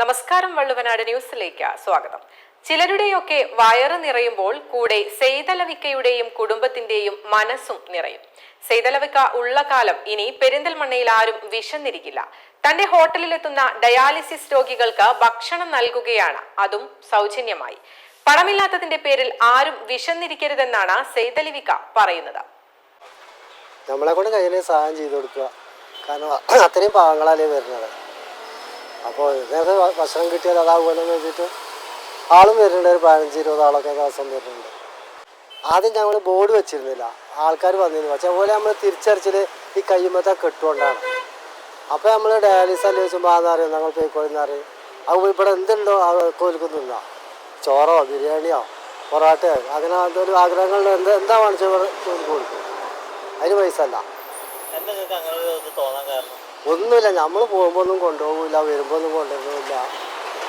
നമസ്കാരം വള്ളുവനാട് ന്യൂസിലേക്ക് സ്വാഗതം. ചിലരുടെയൊക്കെ വയറ് നിറയുമ്പോൾ കൂടെ സെയ്തലവിക്കയുടെയും കുടുംബത്തിന്റെയും മനസ്സും നിറയും. സെയ്തലവിക്ക ഉള്ള കാലം ഇനി പെരിന്തൽമണ്ണയിൽ ആരും വിശന്നിരിക്കില്ല. തന്റെ ഹോട്ടലിലെത്തുന്ന ഡയാലിസിസ് രോഗികൾക്ക് ഭക്ഷണം നൽകുകയാണ്. അതും സൗജന്യമായി. പണമില്ലാത്തതിന്റെ പേരിൽ ആരും വിശന്നിരിക്കരുതെന്നാണ് സെയ്തലവിക്ക പറയുന്നത്. നമ്മളെ കൊണ്ട് കഴിയുന്ന സഹായം ചെയ്തു കൊടുക്കുക. കാരണം അത്രയും പാവങ്ങളല്ലേ വരുന്നത്. അപ്പോൾ നേരത്തെ ഭക്ഷണം കിട്ടിയാൽ അതാവുമല്ലോ എന്ന് വെച്ചിട്ട് ആളും വരുന്നുണ്ട് ഒരു പതിനഞ്ച് ഇരുപത് ആളൊക്കെ ദിവസം വരുന്നുണ്ട്. ആദ്യം ഞങ്ങൾ ബോർഡ് വെച്ചിരുന്നില്ല. ആൾക്കാർ വന്നിരുന്നു. പക്ഷേ അതുപോലെ നമ്മൾ തിരിച്ചറിച്ചത് ഈ കയ്യുമ്പത്തെ കെട്ടുകൊണ്ടാണ് അപ്പോൾ നമ്മൾ ഡയാലിസ് അല്ല ചോദിച്ചുമ്പോൾ ആന്ന് അറിയാം ഞങ്ങൾ പോയിക്കോളിന്ന് അറിയും അത് ഇവിടെ എന്തുണ്ടോ കോലിക്ക് തിന്നാം. ചോറോ ബിരിയാണിയോ പൊറോട്ടയോ അങ്ങനെ എന്തൊരു ആഗ്രഹങ്ങളിൽ എന്ത് എന്താ വാങ്ങിച്ചു കൊടുക്കും. അതിന് പൈസ അല്ല എന്താ ഒന്നുമില്ല. നമ്മൾ പോകുമ്പോൾ ഒന്നും കൊണ്ടുപോകില്ല വരുമ്പോൾ ഒന്നും കൊണ്ടുവരുന്നില്ല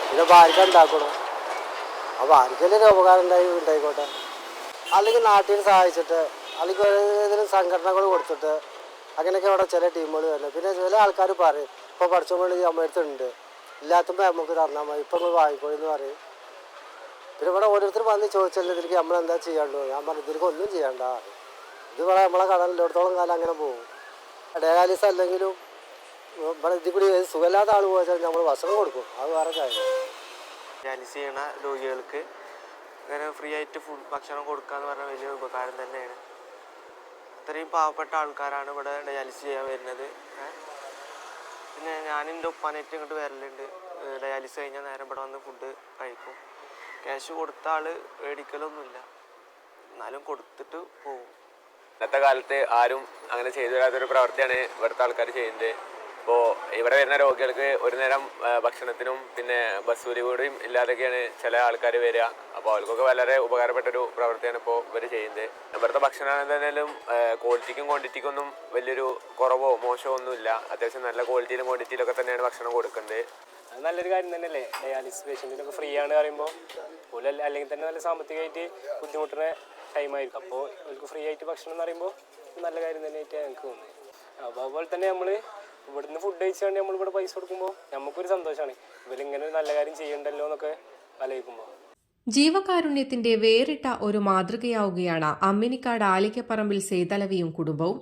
പിന്നെ ഭാര്യ ഉണ്ടാക്കണം അപ്പോൾ ആർക്കെല്ലാം ഉപകാരം ഉണ്ടായി ഉണ്ടായിക്കോട്ടെ. അല്ലെങ്കിൽ നാട്ടിൽ സഹായിച്ചിട്ട് അല്ലെങ്കിൽ ഏതെങ്കിലും സംഘടനകൾ കൊടുത്തിട്ട് അങ്ങനെയൊക്കെ ഇവിടെ ചില ടീമുകൾ വരുന്നത് പിന്നെ ചില ആൾക്കാർ പറയും ഇപ്പോൾ പഠിച്ചുകൊണ്ട് നമ്മുടെ അടുത്തുണ്ട് ഇല്ലാത്തപ്പോൾ നമുക്ക് തന്നാൽ മതി ഇപ്പം നമ്മൾ വാങ്ങിക്കോളി എന്ന് പറയും. പിന്നെ ഇവിടെ ഓരോരുത്തർ വന്ന് ചോദിച്ചാൽ ഇതിലേക്ക് നമ്മൾ എന്താ ചെയ്യാണ്ടോ ഞാൻ പറഞ്ഞു ഇതിലേക്ക് ഒന്നും ചെയ്യണ്ട. ഇത് ഇവിടെ നമ്മളെ കടലിലോടത്തോളം കാലം അങ്ങനെ പോകും? ഡയാലിസ് അല്ലെങ്കിലും ഇവിടെ ഇതിൽ കൂടി സുഖമില്ലാത്ത ആൾ പോയാൽ നമ്മൾ ഭക്ഷണം കൊടുക്കും. അത് വേറെ കാര്യം. ഡയാലിസ് ചെയ്യണ രോഗികൾക്ക് അങ്ങനെ ഫ്രീ ആയിട്ട് ഫുഡ് ഭക്ഷണം കൊടുക്കുക എന്ന് പറഞ്ഞാൽ വലിയ ഉപകാരം തന്നെയാണ്. അത്രയും പാവപ്പെട്ട ആൾക്കാരാണ് ഇവിടെ ഡയാലിസിസ് ചെയ്യാൻ വരുന്നത്. പിന്നെ ഞാൻ എന്റെ ഉപ്പാനായിട്ട് ഇങ്ങോട്ട് വരലുണ്ട്. ഡയാലിസിസ് കഴിഞ്ഞാൽ നേരം ഇവിടെ വന്ന് ഫുഡ് കഴിക്കും. ക്യാഷ് കൊടുത്ത ആൾ മേടിക്കലൊന്നുമില്ല. എന്നാലും കൊടുത്തിട്ട് പോകും ഇന്നത്തെ കാലത്ത് ആരും അങ്ങനെ ചെയ്തു തരാത്തൊരു പ്രവൃത്തിയാണ് ഇവിടുത്തെ ആൾക്കാർ ചെയ്യുന്നത്. ഇപ്പോൾ ഇവിടെ വരുന്ന രോഗികൾക്ക് ഒരു നേരം ഭക്ഷണത്തിനും പിന്നെ ബസ് കൂലി കൂടിയും ഇല്ലാതൊക്കെയാണ് ചില ആൾക്കാർ വരിക. അപ്പോൾ അവർക്കൊക്കെ വളരെ ഉപകാരപ്പെട്ടൊരു പ്രവൃത്തിയാണ് ഇപ്പോൾ ഇവർ ചെയ്യുന്നത്. ഇവിടുത്തെ ഭക്ഷണം എന്തായാലും ക്വാളിറ്റിക്കും ക്വാണ്ടിറ്റിക്കും ഒന്നും വലിയൊരു കുറവോ മോശമോ ഒന്നുമില്ല. അത്യാവശ്യം നല്ല ക്വാളിറ്റിയിലും ക്വാണ്ടിറ്റിയിലൊക്കെ തന്നെയാണ് ഭക്ഷണം കൊടുക്കുന്നത്. അത് നല്ലൊരു കാര്യം തന്നെയല്ലേ? ഡയാലിസിസ് പേഷ്യന്റിനൊക്കെ ഫ്രീ ആണ് പറയുമ്പോൾ കൂടുതൽ അല്ലെങ്കിൽ തന്നെ നല്ല സാമ്പത്തികമായിട്ട് ബുദ്ധിമുട്ടുന്ന ടൈമായിരിക്കും അപ്പോൾ ഇവർക്ക് ഫ്രീ ആയിട്ട് ഭക്ഷണം എന്ന് പറയുമ്പോൾ നല്ല കാര്യം തന്നെയായിട്ട് എനിക്ക് തോന്നുന്നത്. അപ്പോൾ അതുപോലെ തന്നെ നമ്മൾ ഇവിടുന്ന് ഫുഡ് കഴിച്ചുകൊണ്ട് നമ്മൾ ഇവിടെ പൈസ കൊടുക്കുമ്പോൾ നമുക്കൊരു സന്തോഷമാണ് ഇവരിങ്ങനെ ഒരു നല്ല കാര്യം ചെയ്യണ്ടല്ലോ എന്നൊക്കെ ആലോചിക്കുമ്പോൾ ജീവകാരുണ്യത്തിന്റെ വേറിട്ട ഒരു മാതൃകയാവുകയാണ് അമ്മിനിക്കാട് ആലിക്കപ്പറമ്പിൽ സേതലവിയും കുടുംബവും.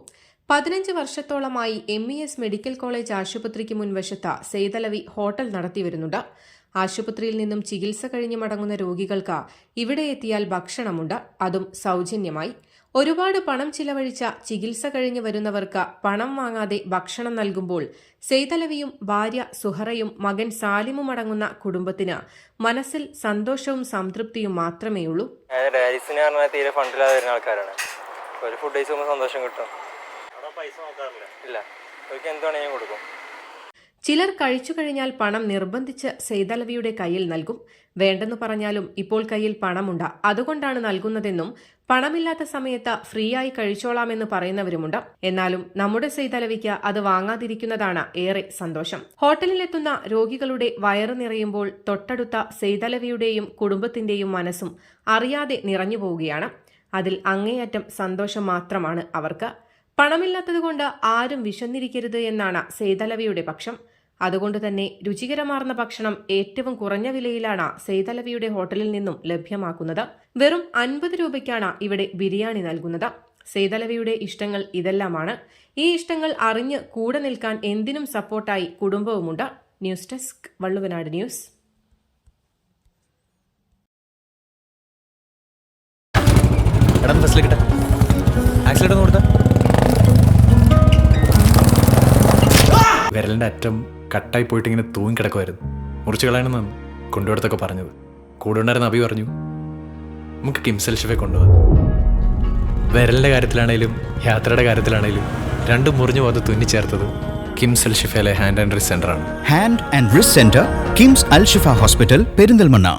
പതിനഞ്ച് വർഷത്തോളമായി M E S medical college ആശുപത്രിക്ക് മുൻവശത്ത് സേതലവി ഹോട്ടൽ നടത്തിവരുന്നുണ്ട് ആശുപത്രിയിൽ നിന്നും ചികിത്സ കഴിഞ്ഞു മടങ്ങുന്ന രോഗികൾക്ക് ഇവിടെ എത്തിയാൽ ഭക്ഷണമുണ്ട്. അതും സൗജന്യമായി. ഒരുപാട് പണം ചിലവഴിച്ച ചികിത്സ കഴിഞ്ഞു വരുന്നവർക്ക് പണം വാങ്ങാതെ ഭക്ഷണം നൽകുമ്പോൾ സെയ്തലവിയും ഭാര്യ സുഹറയും മകൻ സാലിമും അടങ്ങുന്ന കുടുംബത്തിന് മനസ്സിൽ സന്തോഷവും സംതൃപ്തിയും മാത്രമേയുള്ളൂ ഡയാലിസിന് പറഞ്ഞാൽ തീരെ ഫണ്ടില്ലാതെ വരുന്ന ആൾക്കാരാണ്. ഒരു ഫുഡ് കഴിച്ചുമ്പോൾ സന്തോഷം കിട്ടും. അവിടെ പൈസ നോക്കാറില്ല? ഇല്ല. അവർക്ക് എന്ത് വേണമെങ്കിലും കൊടുക്കും. ചിലർ കഴിച്ചു കഴിഞ്ഞാൽ പണം നിർബന്ധിച്ച് സെയ്തലവിയുടെ കയ്യിൽ നൽകും. വേണ്ടെന്ന് പറഞ്ഞാലും ഇപ്പോൾ കയ്യിൽ പണമുണ്ട്. അതുകൊണ്ടാണ് നൽകുന്നതെന്നും പണമില്ലാത്ത സമയത്ത് ഫ്രീ ആയി കഴിച്ചോളാമെന്ന് പറയുന്നവരുമുണ്ട്. എന്നാലും നമ്മുടെ സെയ്തലവിക്ക് അത് വാങ്ങാതിരിക്കുന്നതാണ് ഏറെ സന്തോഷം. ഹോട്ടലിലെത്തുന്ന രോഗികളുടെ വയറ് നിറയുമ്പോൾ തൊട്ടടുത്ത സെയ്തലവിയുടെയും കുടുംബത്തിന്റെയും മനസ്സും അറിയാതെ നിറഞ്ഞു പോവുകയാണ്. അതിൽ അങ്ങേയറ്റം സന്തോഷം മാത്രമാണ് അവർക്ക്. പണമില്ലാത്തതുകൊണ്ട് ആരും വിശന്നിരിക്കരുത് എന്നാണ് സെയ്തലവിയുടെ പക്ഷം. അതുകൊണ്ട് തന്നെ രുചികരമാർന്ന ഭക്ഷണം ഏറ്റവും കുറഞ്ഞ വിലയിലാണ് സെയ്തലവിയുടെ ഹോട്ടലിൽ നിന്നും ലഭ്യമാക്കുന്നത്. വെറും അൻപത് രൂപയ്ക്കാണ് ഇവിടെ ബിരിയാണി നൽകുന്നത്. സെയ്തലവിയുടെ ഇഷ്ടങ്ങൾ ഇതെല്ലാമാണ്. ഈ ഇഷ്ടങ്ങൾ അറിഞ്ഞ് കൂടെ നിൽക്കാൻ എന്തിനും സപ്പോർട്ടായി കുടുംബവുമുണ്ട്. News desk Valluvanad news. വിരലിന്റെ അറ്റം കട്ടായി പോയിട്ട് ഇങ്ങനെ തൂങ്ങി കിടക്കുമായിരുന്നു മുറിച്ച് കളയണമെന്നാണ് കൊണ്ടുപോടത്തൊക്കെ പറഞ്ഞത്. കൂടെ ഉണ്ടായിരുന്ന അഭി പറഞ്ഞു നമുക്ക് കിംസൽ ഷെഫെ കൊണ്ടുപോകാം വിരലിന്റെ കാര്യത്തിലാണേലും യാത്രയുടെ കാര്യത്തിലാണേലും രണ്ടും മുറിഞ്ഞു പോകാതെ തുന്നിച്ചേർത്തത് അൽ ഷിഫയിലെ hand and wrist സെന്ററാണ് hand and wrist centre KIMS Al Shifa hospital Perinthalmanna